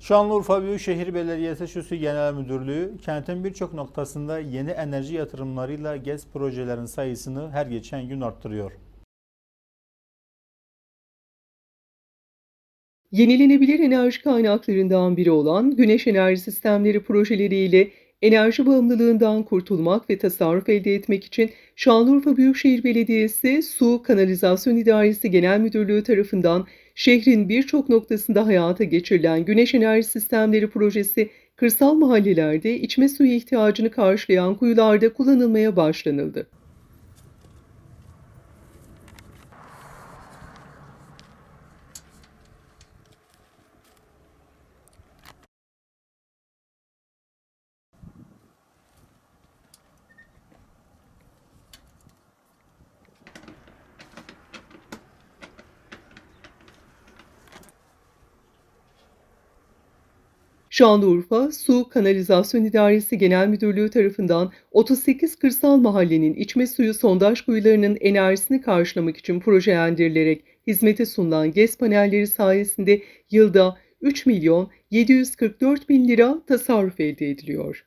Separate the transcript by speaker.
Speaker 1: Şanlıurfa Büyükşehir Belediyesi Şusu Genel Müdürlüğü, kentin birçok noktasında yeni enerji yatırımlarıyla GES projelerin sayısını her geçen gün arttırıyor.
Speaker 2: Yenilenebilir enerji kaynaklarından biri olan güneş enerji sistemleri projeleriyle enerji bağımlılığından kurtulmak ve tasarruf elde etmek için Şanlıurfa Büyükşehir Belediyesi Su Kanalizasyon İdaresi Genel Müdürlüğü tarafından şehrin birçok noktasında hayata geçirilen güneş enerji sistemleri projesi kırsal mahallelerde içme suyu ihtiyacını karşılayan kuyularda kullanılmaya başlanıldı. Şanlıurfa Su Kanalizasyon İdaresi Genel Müdürlüğü tarafından 38 kırsal mahallenin içme suyu sondaj kuyularının enerjisini karşılamak için projelendirilerek hizmete sunulan GES panelleri sayesinde yılda 3 milyon 744 bin lira tasarruf elde ediliyor.